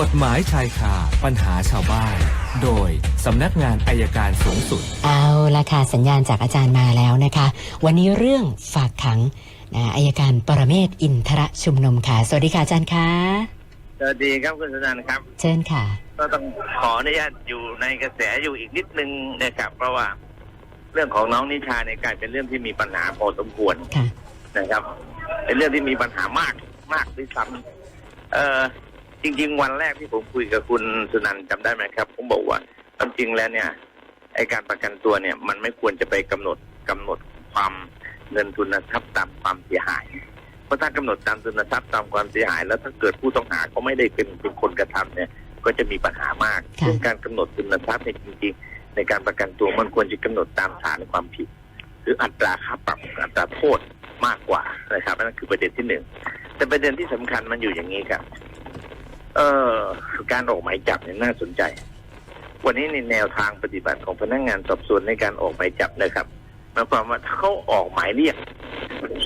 กฎหมายชายคาปัญหาชาวบ้าน โดยสำนักงานอายการสูงสุด เอาละค่ะสัญญาณจากอาจารย์มาแล้วนะคะ วันนี้เรื่องฝากขังนะอายการปรเมศวร์อินทรชุมนุมค่ะ สวัสดีค่ะอาจารย์คะสวัสดีครับคุณสุนันท์ครับ เชิญค่ะ ก็ต้องขออนุญาตอยู่ในกระแสอยู่อีกนิดนึงนะครับเพราะว่า เรื่องของน้องนิชาเนี่ยกลายเป็นเรื่องที่มีปัญหาพอสมควรค่ะนะครับ เป็นเรื่องที่มีปัญหามากมากด้วยซ้ำเออ จริง ๆ วันแรกที่ผมคุยกับคุณสุนันท์จำได้ไหมครับ ผมบอกว่าความจริงแล้วเนี่ยไอการประกันตัวเนี่ย มันไม่ควรจะไปกำหนดกำหนดความเงินทุนทรัพย์ตามความเสียหาย เพราะถ้ากำหนดตามทุนทรัพย์ตามความเสียหาย แล้วถ้าเกิดผู้ต้องหาเขาไม่ได้เป็นเป็นคนกระทำเนี่ย ก็จะมีปัญหามากค่ะซึ่งการกำหนดทุนทรัพย์เนี่ยจริง ๆ ในการประกันตัวมันควรจะกำหนดตามฐานความผิด หรืออัตราค่าปรับอัตราโทษมากกว่านะครับนั่นคือประเด็นที่หนึ่งแต่ประเด็นที่สำคัญมันอยู่อย่างนี้ครับ เอ่อการออกหมายจับเนี่ยน่าสนใจ วันนี้ในแนวทางปฏิบัติของพนักงานสอบสวนในการออกหมายจับนะครับหมายความว่าถ้าเขาออกหมายเรียก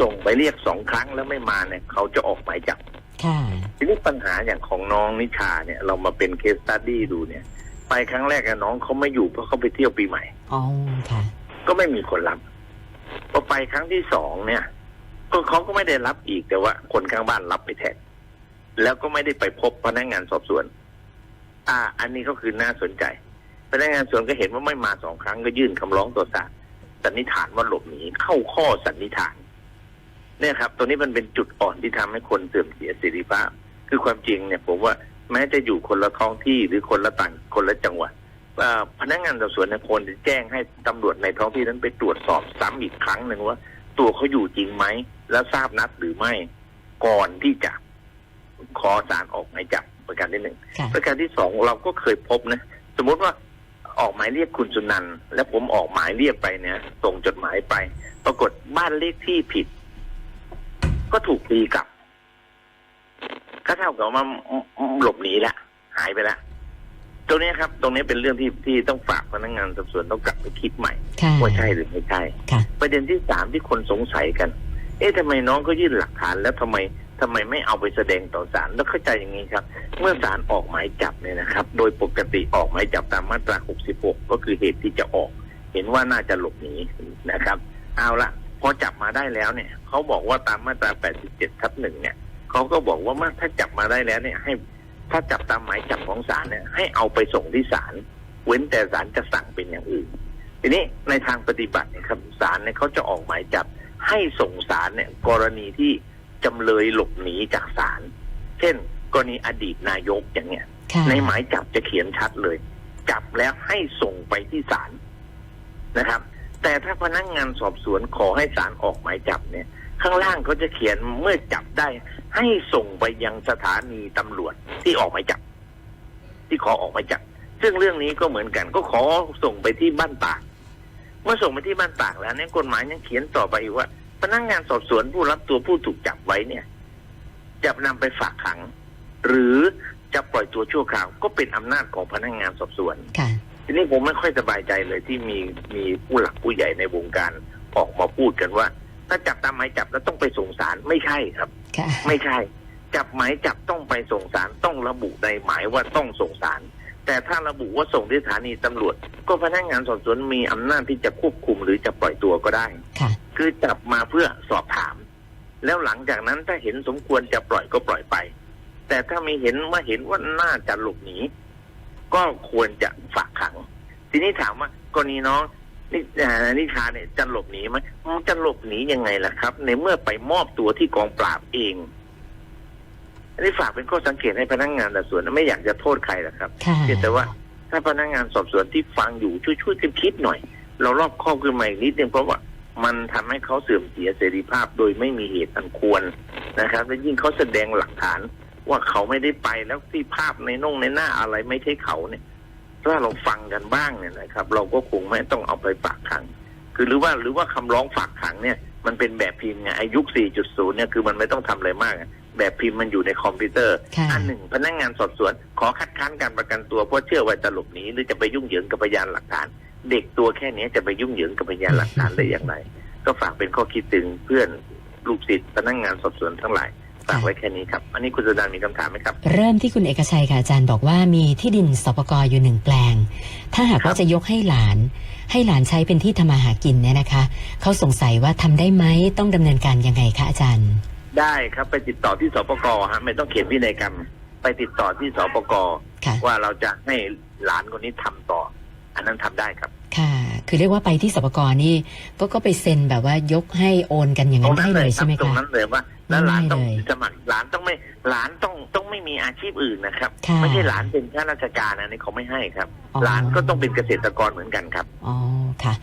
ส่งไปเรียกสองครั้งแล้วไม่มาเนี่ย เขาจะออกหมายจับค่ะทีนี้ปัญหาอย่างของน้องนิชาเนี่ย เรามาเป็นเคสตัดดี้ดูเนี่ย ไปครั้งแรกอะน้องเขาไม่อยู่เพราะเขาไปเที่ยวปีใหม่อ๋อค่ะ ก็ไม่มีคนรับพอไปครั้งที่สองเนี่ย ก็เขาก็ไม่ได้รับอีกแต่ว่า คนข้างบ้านรับไปแทน แล้วก็ไม่ได้ไปพบพนักงานสอบสวน อ่า อันนี้ก็คือน่าสนใจ พนักงานสอบสวนก็เห็นว่าไม่มาสองครั้งก็ยื่นคำร้องต่อศาลสันนิษฐานว่าหลบหนีเข้าข้อสันนิษฐาน เนี่ยครับ ตัวนี้มันเป็นจุดอ่อนที่ทำให้คนเสื่อมเสียเสรีภาพ คือความจริงเนี่ยผมว่าแม้จะอยู่คนละท้องที่หรือคนละต่างคนละจังหวัดว่าพนักงานสอบสวนเนี่ยควรจะแจ้งให้ตำรวจในท้องที่นั้นไปตรวจสอบซ้ำอีกครั้งหนึ่งว่า ตัวเขาอยู่จริงไหม แล้วทราบนัดหรือไม่ ก่อนที่จะ ขอสารออกหมายจับประการที่หนึ่งค่ะประการที่สองเราก็เคยพบนะ สมมติว่าออกหมายเรียกคุณสุนันท์แล้วผมออกหมายเรียกไปเนี่ยส่งจดหมายไป ปรากฏบ้านเลขที่ผิด ก็ถูกตีกลับก็เท่ากับว่าหลบหนีละหายไปละตรงนี้ครับ ตรงนี้เป็นเรื่องที่ที่ต้องฝากพนักงานสอบสวนต้องกลับไปคิดใหม่ค่ะว่าใช่หรือไม่ใช่ ค่ะ ประเด็นที่สามที่คนสงสัยกัน เอ๊ะทำไมน้องเขายื่นหลักฐานแล้วทำไม ทำไมไม่เอาไปแสดงต่อศาลแล้วเข้าใจอย่างนี้ครับ เมื่อศาลออกหมายจับเนี่ยนะครับ โดยปกติออกหมายจับตามมาตรา 66 ก็คือเหตุที่จะออก เห็นว่าน่าจะหลบหนีนะครับ เอาละพอจับมาได้แล้วเนี่ยเขาบอกว่าตามมาตรา 87 ทับหนึ่งเนี่ยเขาก็บอกว่าเมื่อถ้าจับมาได้แล้วเนี่ย ให้ถ้าจับตามหมายจับของศาลเนี่ยให้เอาไปส่งที่ศาลเว้นแต่ศาลจะสั่งเป็นอย่างอื่น ทีนี้ในทางปฏิบัติเนี่ยครับศาลเนี่ยเขาจะออกหมายจับให้ส่งศาลเนี่ยกรณีที่ จำเลยหลบหนีจากศาลเช่น กรณีอดีตนายกอย่างเงี้ยค่ะในหมายจับจะเขียนชัดเลย จับแล้วให้ส่งไปที่ศาลนะครับ แต่ถ้าพนักงานสอบสวนขอให้ศาลออกหมายจับเนี่ย ข้างล่างเขาจะเขียนเมื่อจับได้ ให้ส่งไปยังสถานีตำรวจที่ออกหมายจับ ที่ขอออกหมายจับ ซึ่งเรื่องนี้ก็เหมือนกัน ก็ขอส่งไปที่บ้านตาก เมื่อส่งไปที่บ้านตากแล้วเนี่ยกฎหมายยังเขียนต่อไปอีกว่า พนักงานสอบสวนผู้รับตัวผู้ถูกจับไว้เนี่ย จะนำไปฝากขัง หรือจะปล่อยตัวชั่วคราวก็เป็นอำนาจของพนักงานสอบสวนค่ะทีนี้ผมไม่ค่อยสบายใจเลยที่มีมีผู้หลักผู้ใหญ่ในวงการออกมาพูดกันว่า ถ้าจับตามหมายจับแล้วต้องไปส่งสารไม่ใช่ครับค่ะไม่ใช่ จับหมายจับต้องไปส่งสารต้องระบุในหมายว่าต้องส่งสาร แต่ถ้าระบุว่าส่งที่สถานีตำรวจ ก็พนักงานสอบสวนมีอำนาจที่จะควบคุมหรือจะปล่อยตัวก็ได้ ค่ะ คือจับมาเพื่อสอบถาม แล้วหลังจากนั้นถ้าเห็นสมควรจะปล่อยก็ปล่อยไป แต่ถ้ามีเห็นว่าเห็นว่าน่าจะหลบหนี ก็ควรจะฝากขัง ทีนี้ถามว่ากรณีน้องนี่อ่านิชาเนี่ยจะหลบหนีไหมมันจะหลบหนียังไงล่ะครับ ในเมื่อไปมอบตัวที่กองปราบเอง อันนี้ฝากเป็นข้อสังเกตให้พนักงานสอบสวนไม่อยากจะโทษใครหรอกครับค่ะ เพียงแต่ว่าถ้าพนักงานสอบสวนที่ฟังอยู่ช่วยช่วยๆกันคิดหน่อย เรารอบคอบขึ้นมาอีกนิดนึงเพราะว่ามันทำให้เขาเสื่อมเสียเสรีภาพโดยไม่มีเหตุอันควรนะครับและยิ่งเขาแสดงหลักฐานว่าเขาไม่ได้ไปแล้วที่ภาพในน่งในหน้าอะไรไม่ใช่เขาเนี่ยถ้าเราฟังกันบ้างเนี่ยนะครับ เราก็คงไม่ต้องเอาไปฝากขัง คือหรือว่าหรือว่าคำร้องฝากขังเนี่ย มันเป็นแบบพิมพ์ไงอายุ 4.0 เนี่ยคือมันไม่ต้องทำอะไรมากอะ แบบพิมพ์มันอยู่ในคอมพิวเตอร์ ค่ะ อันหนึ่งพนักงานสอบสวน ขอคัดค้านการประกันตัวเพราะเชื่อว่าจะหลบหนีหรือจะไปยุ่งเหยิงกับพยานหลักฐาน เด็กตัวแค่นี้จะไปยุ่งเหยิงกับพยานหลักฐานได้อย่างไร ก็ฝากเป็นข้อคิดถึงเพื่อนลูกศิษย์พนักงานสอบสวนทั้งหลายฝากไว้แค่นี้ครับ อันนี้คุณสุดานมีคำถามไหมครับ เริ่มที่คุณเอกชัยค่ะอาจารย์บอกว่ามีที่ดินสปกรอยู่หนึ่งแปลง ถ้าหากว่าครับจะยกให้หลาน ให้หลานใช้เป็นที่ทำมาหากินเนี่ยนะคะ เขาสงสัยว่าทำได้ไหมต้องดำเนินการยังไงคะอาจารย์ ได้ครับไปติดต่อที่สปกฮะไม่ต้องเขียนพินัยกรรม ไปติดต่อที่สปกค่ะ ว่าเราจะให้หลานคนนี้ทำต่อ อันนั้นทำได้ครับค่ะ คือเรียกว่าไปที่สปกรนี่ก็ก็ไปเซ็นแบบว่ายกให้โอนกันอย่างนั้นได้เลยใช่ไหมตรงคะนั้นเลยว่าแล้วหลานต้องง่ายเลยสมัครหลานต้องไม่หลานต้องต้องไม่มีอาชีพอื่นนะครับ ค่ะ ไม่ใช่หลานเป็นข้าราชการอันนี้เขาไม่ให้ครับ อ๋อหลานก็ต้องเป็นเกษตรกรเหมือนกันครับ อ๋อค่ะ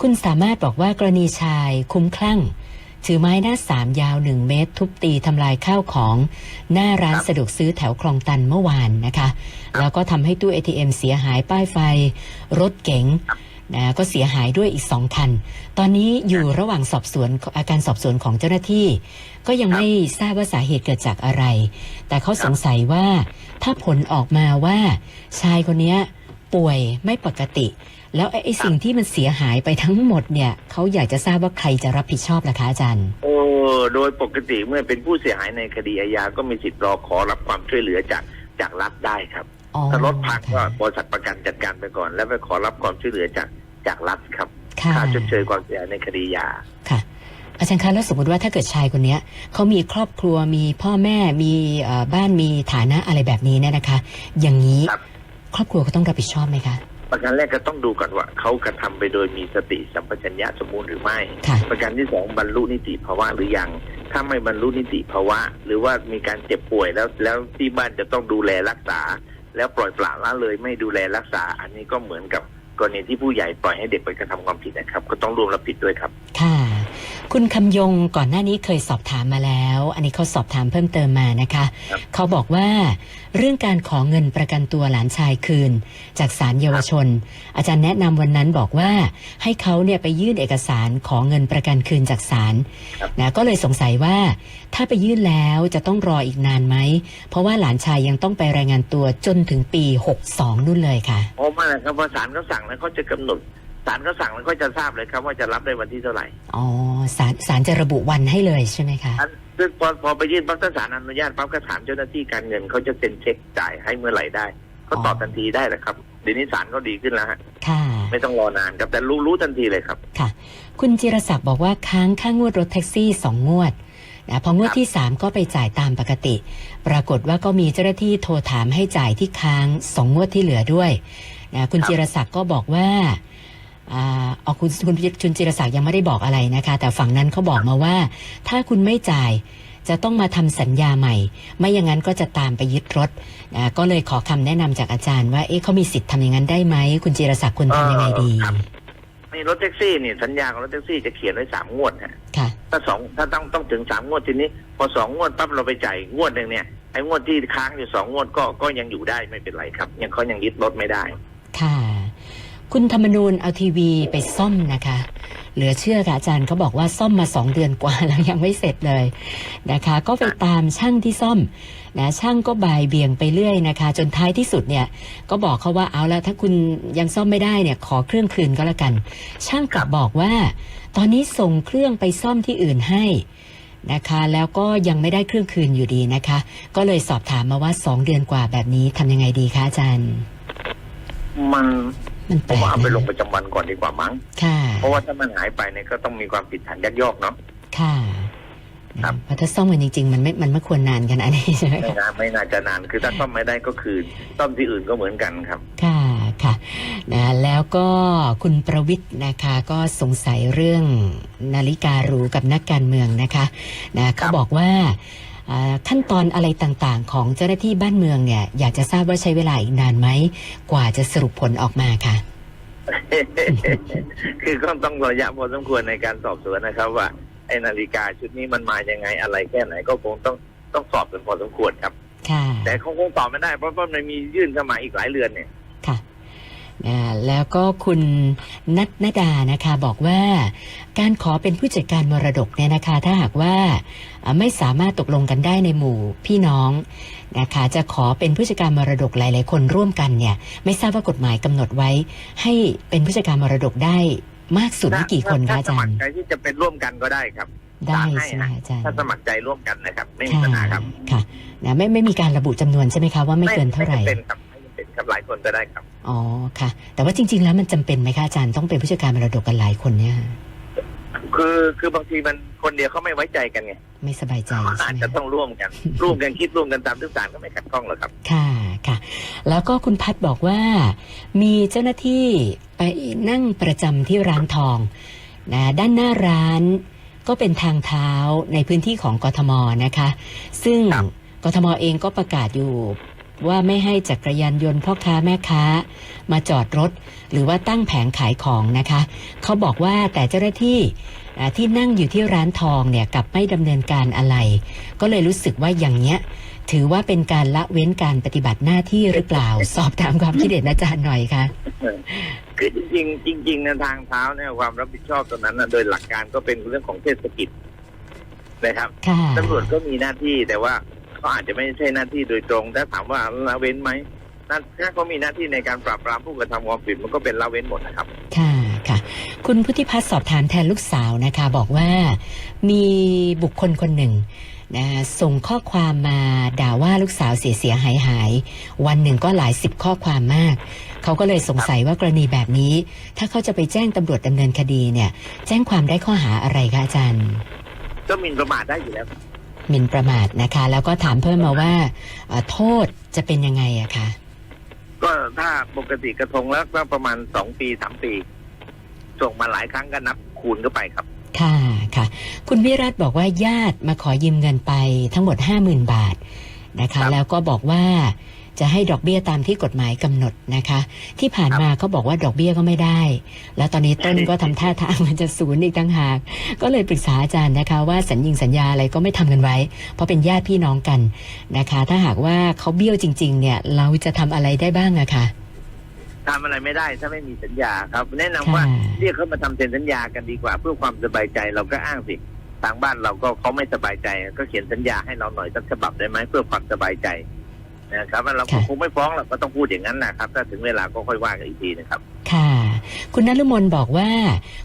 คุณสามารถบอกว่ากรณีชายคุ้มคลั่ง ถือไม้หน้าสามยาวหนึ่งเมตร ทุบตีทำลายข้าวของ หน้าร้านสะดวกซื้อแถวคลองตันเมื่อวานนะคะคแล้วก็ทำให้ตู้ ATM เสียหายป้ายไฟ รถเก๋งนะก็เสียหายด้วยอีกสองคัน ตอนนี้อยู่ระหว่างสอบสวนอาการสอบสวนของเจ้าหน้าที่ ก็ยังไม่ทราบว่าสาเหตุเกิดจากอะไร แต่เขาสงสัยว่าถ้าผลออกมาว่าชายคนนี้ป่วยไม่ปกติ แล้วไอ้ไอ้สิ่งที่มันเสียหายไปทั้งหมดเนี่ยเขาอยากจะทราบว่าใครจะรับผิดชอบล่ะคะอาจารย์ โอ้โดยปกติเมื่อเป็นผู้เสียหายในคดีอาญาก็มีสิทธิ์รอขอรับความช่วยเหลือจากจากรัฐได้ครับอ๋อถ้ารถพังก็ค่ะบริษัทประกันจัดการไปก่อน แล้วไปขอรับความช่วยเหลือจากจากรัฐครับค่ะค่าชดเชยความเสียหายในคดียาค่ะ อาจารย์คะแล้วสมมติว่าถ้าเกิดชายคนเนี้ยเขามีครอบครัวมีพ่อแม่มีเอ่อบ้านมีฐานะอะไรแบบนี้เนี่ยนะคะ อย่างนี้ครับครอบครัวก็ต้องรับผิดชอบไหมคะ ประกันแรกก็ต้องดูก่อนว่าเขากระทำไปโดยมีสติสัมปชัญญะสมบูรณ์หรือไม่ค่ะประการที่สองบรรลุนิติภาวะหรือยัง ถ้าไม่บรรลุนิติภาวะ หรือว่ามีการเจ็บป่วยแล้วแล้วที่บ้านจะต้องดูแลรักษา แล้วปล่อยปละละเลยไม่ดูแลรักษา อันนี้ก็เหมือนกับกรณีที่ผู้ใหญ่ปล่อยให้เด็กไปกระทำความผิดนะครับ ก็ต้องรวมรับผิดด้วยครับ ค่ะ คุณคำยงก่อนหน้านี้เคยสอบถามมาแล้ว อันนี้เขาสอบถามเพิ่มเติมมานะคะครับเขาบอกว่าเรื่องการขอเงินประกันตัวหลานชายคืน จากศาลเยาวชน อาจารย์แนะนำวันนั้นบอกว่าให้เขาเนี่ยไปยื่นเอกสารขอเงินประกันคืนจากศาลครับนะก็เลยสงสัยว่า ถ้าไปยื่นแล้วจะต้องรออีกนานไหม เพราะว่าหลานชายยังต้องไปรายงานตัวจนถึงปี 62นู่นเลยค่ะเพราะว่าครับว่าศาลเขาสั่งแล้วเขาจะกำหนด ศาลเขาสั่งแล้วก็จะทราบเลยครับว่าจะรับได้วันที่เท่าไหร่อ๋อศาลศาลจะระบุวันให้เลยใช่ไหมคะอันซึ่งพอพอไปยื่นปั๊บถ้าศาลอนุญาตปั๊บก็ถามเจ้าหน้าที่การเงินเขาจะเซ็นเช็คจ่ายให้เมื่อไหร่ได้เขาตอบทันทีได้แหละครับเดี๋ยวนี้ศาลก็ดีขึ้นแล้วฮะค่ะ ไม่ต้องรอนานครับแต่รู้รู้ทันทีเลยครับ ค่ะ คุณจิรศักดิ์บอกว่าค้างค่างวดรถแท็กซี่สองงวดนะพองวดที่สามก็ไปจ่ายตามปกติ ปรากฏว่าก็มีเจ้าหน้าที่โทรถามให้จ่ายที่ค้างสองงวดที่เหลือด้วยนะคุณครับจิรศักดิ์ก็บอกว่า อ่าอ๋อคุณคุณคุณจิรศักดิ์ยังไม่ได้บอกอะไรนะคะ แต่ฝั่งนั้นเขาบอกมาว่า ถ้าคุณไม่จ่ายจะต้องมาทำสัญญาใหม่ ไม่อย่างนั้นก็จะตามไปยึดรถนะก็เลยขอคำแนะนำจากอาจารย์ว่าเอ๊ะเขามีสิทธิ์ทำอย่างนั้นได้ไหมคุณจิรศักดิ์ควรทำยังไงดีเออครับนี่รถแท็กซี่นี่สัญญาของรถแท็กซี่จะเขียนไว้สามงวดฮะค่ะถ้าสองถ้าต้องต้องถึงสามงวดทีนี้ พอสองงวดปั๊บเราไปจ่ายงวดหนึ่งเนี่ยไอ้งวดที่ค้างอยู่สองงวดก็ก็ยังอยู่ได้ไม่เป็นไรครับ ยังเขายังยึดรถไม่ได้ ค่ะ คุณธรรมนูญเอาทีวีไปซ่อมนะคะ เหลือเชื่อค่ะอาจารย์เขาบอกว่าซ่อมมาสองเดือนกว่าแล้วยังไม่เสร็จเลยนะคะ ก็ไปตามช่างที่ซ่อมนะช่างก็บ่ายเบี่ยงไปเรื่อยนะคะ จนท้ายที่สุดเนี่ย ก็บอกเขาว่าเอาละถ้าคุณยังซ่อมไม่ได้เนี่ยขอเครื่องคืนก็แล้วกัน ช่างกลับบอกว่า ตอนนี้ส่งเครื่องไปซ่อมที่อื่นให้นะคะแล้วก็ยังไม่ได้เครื่องคืนอยู่ดีนะคะ ก็เลยสอบถามมาว่าสองเดือนกว่าแบบนี้ทำยังไงดีคะอาจารย์ มันมัน ผแปลมกว่าเอาไปลงนะประจำวันก่อนดีกว่ามั้งค่ะ เพราะว่าถ้ามันหายไปเนี่ยก็ต้องมีความผิดฐานยักยอกเนาะค่ะครับเพราะถ้าซ่อมกันจริงๆมันไม่ มันไม่ควรนานขนาดนี้ใช่ไหมไม่คะนานไม่น่าจะนาน คือถ้าซ่อมไม่ได้ก็คือซ่อมที่อื่นก็เหมือนกันครับ ค่ะค่ะนะแล้วก็คุณประวิทย์นะคะก็สงสัยเรื่องนาฬิการูกับนักการเมืองนะคะนะเขาบอกว่าอ่า ขั้นตอนอะไรต่างๆ ของเจ้าหน้าที่บ้านเมืองเนี่ย อยากจะทราบว่าใช้เวลาอีกนานไหม กว่าจะสรุปผลออกมาค่ะ คือก็ต้องระยะพอสมควรในการสอบสวนนะครับ ว่าไอ้นาฬิกาชุดนี้มันมายังไงอะไรแค่ไหนก็คงต้องต้องสอบกันพอสมควรครับค่ะแต่คงคงตอบไม่ได้เพราะว่ามันมียื่นเข้ามาอีกหลายเรือนเนี่ยค่ะ นะแล้วก็คุณนัทนดานะคะบอกว่า การขอเป็นผู้จัดการมรดกเนี่ยนะคะ ถ้าหากว่าไม่สามารถตกลงกันได้ในหมู่พี่น้องนะคะจะขอเป็นผู้จัดการมรดกหลาย ๆ คนร่วมกันเนี่ยไม่ทราบว่ากฎหมายกำหนดไว้ ให้เป็นผู้จัดการมรดกได้มากสุดนี่กี่คนคะอาถ้าสมัครใจที่จะเป็นร่วมกันก็ได้ครับได้ใช่ไหมอาจารย์ถ้าสมัครใจร่วมกันนะครับ ไม่มีปัญหาครับค่ะนะไม่ไม่มีการระบุจำนวนใช่ไหมคะว่าไม่เกินเท่าไหร่ ไม่จำเป็นครับไม่จำเป็นครับหลายคนก็ได้ครับ อ๋อค่ะ แต่ว่าจริง ๆ แล้วมันจำเป็นไหมคะอาจารย์ต้องเป็นผู้จัดการมรดกกันหลายคนเนี่ยคือคือบางทีมันคนเดียวเขาไม่ไว้ใจกันไงไม่สบายใจเขาใช่อาจไหมจะคะต้องร่วมกัน ร่วมกันคิดร่วมกันตามทุกศาลก็ไม่ขัดข้องหรอกครับ ค่ะค่ะ แล้วก็คุณพัดบอกว่า มีเจ้าหน้าที่ไปนั่งประจำที่ร้านทองนะด้านหน้าร้านก็เป็นทางเท้าในพื้นที่ของกทมนะคะ ซึ่งครับ กทมเองก็ประกาศอยู่ ว่าไม่ให้จักรยานยนต์พ่อค้าแม่ค้า มาจอดรถ หรือว่าตั้งแผงขายของนะคะ เขาบอกว่าแต่เจ้าหน้าที่อ่าที่นั่งอยู่ที่ร้านทองเนี่ยกลับไม่ดำเนินการอะไร ก็เลยรู้สึกว่าอย่างเนี้ย ถือว่าเป็นการละเว้นการปฏิบัติหน้าที่หรือเปล่า สอบถามความคิดเห็นอาจารย์หน่อยค่ะคือจริงๆจริงๆในทางเท้าเนี่ยความรับผิดชอบตรงนั้นนะโดยหลักการก็เป็นเรื่องของเทศกิจนะครับค่ะตำรวจก็มีหน้าที่แต่ว่า เขาอาจจะไม่ใช่หน้าที่โดยตรงถ้าถามว่าละเว้นไหมนั่นถ้าเขามีหน้าที่ในการปราบปรามผู้กระทำความผิดมันก็เป็นละเว้นหมดนะครับ ค่ะค่ะ คุณพุทธิพัฒน์สอบถามแทนลูกสาวนะคะ บอกว่ามีบุคคลคนหนึ่งนะส่งข้อความมาด่าว่าลูกสาวเสียเสียหายหายๆวันหนึ่งก็หลายสิบข้อความมาก เขาก็เลยสงสัยว่ากรณีแบบนี้ ถ้าเขาจะไปแจ้งตำรวจดำเนินคดีเนี่ย แจ้งความได้ข้อหาอะไรคะอาจารย์ ก็หมินประมาทได้อยู่แล้ว หมิ่นประมาทนะคะ แล้วก็ถามเพิ่มมาว่าเอ่อโทษจะเป็นยังไงอะคะก็ถ้าปกติกระทงแล้วก็ประมาณสองปีสามปี ส่งมาหลายครั้งก็นับคูณเข้าไปครับ ค่ะค่ะ คุณวิรัตบอกว่าญาติมาขอยืมเงินไปทั้งหมด50,000บาทนะครัคะบแล้วก็บอกว่า จะให้ดอกเบี้ยตามที่กฎหมายกำหนดนะคะ ที่ผ่านมาเขาบอกว่าดอกเบี้ยก็ไม่ได้ แล้วตอนนี้ต้นก็ทำท่าทางมันจะศูนย์อีกต่างหาก ก็เลยปรึกษาอาจารย์นะคะ ว่าสัญญิงสัญญาอะไรก็ไม่ทำกันไว้ เพราะเป็นญาติพี่น้องกันนะคะ ถ้าหากว่าเขาเบี้ยวจริง ๆ เนี่ย เราจะทำอะไรได้บ้างอะคะทำอะไรไม่ได้ถ้าไม่มีสัญญาครับ แนะนำว่าค่ะเรียกเขามาทำเซ็นสัญญากันดีกว่า เพื่อความสบายใจเราก็อ้างสิทางบ้านเราก็เขาไม่สบายใจ ก็เขียนสัญญาให้เราหน่อยสักฉบับได้ไหมเพื่อความสบายใจ นะครับแล้วเราก็ค่ะคงไม่ฟ้องหรอกก็ต้องพูดอย่างนั้นนะครับ ถ้าถึงเวลาก็ค่อยว่ากันอีกทีนะครับ ค่ะ คุณนฤมลบอกว่า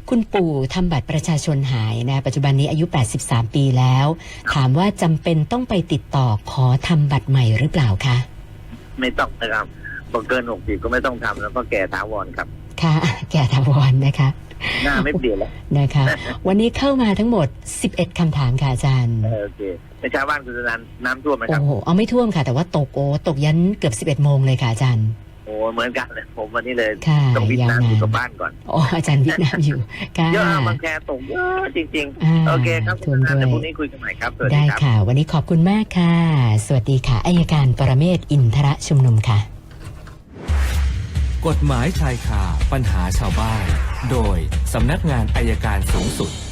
คุณปู่ทำบัตรประชาชนหายนะปัจจุบันนี้อายุ 83 ปีแล้ว ถามว่าจำเป็นต้องไปติดต่อขอทำบัตรใหม่หรือเปล่าคะไม่ต้องนะครับพอเกินหกสิบก็ไม่ต้องทำแล้วก็แก่ถาวรครับ ค่ะ แก่ทาวรนะคะ หน้าไม่เปลี่ยนแล้วนะคะ วันนี้เข้ามาทั้งหมด 11คำถามค่ะอาจารย์ เออโอเคในชาวบ้านคุณสนันน้ำท่วมไหมคโอ้รับ โห เอาไม่ท่วมค่ะ แต่ว่าตกโอ้ตกยันเกือบ11โมงเลยค่ะอาจารย์ โอ้เหมือนกันเลยผมวันนี้เลยค่ะต้องวิทยาวน้ำอนานยู่กับบ้านก่อนโอ้อาจารย์วิทย์น้ำอยู่ค่ะเยอะบางแคตกเยอะจริงอ่าๆ โอเคครับคุท่วณมสนันด้เดี๋ยววพรุ่งยนี้คุยกันใหม่ครับสวัสดีได้ครับ ค่ะ วันนี้ขอบคุณมากค่ะ สวัสดีค่ะอายการปรเมศวร์อินทรชุมนุมค่ะ กฎหมายชายคาปัญหาชาวบ้าน โดยสำนักงานอายการสูงสุด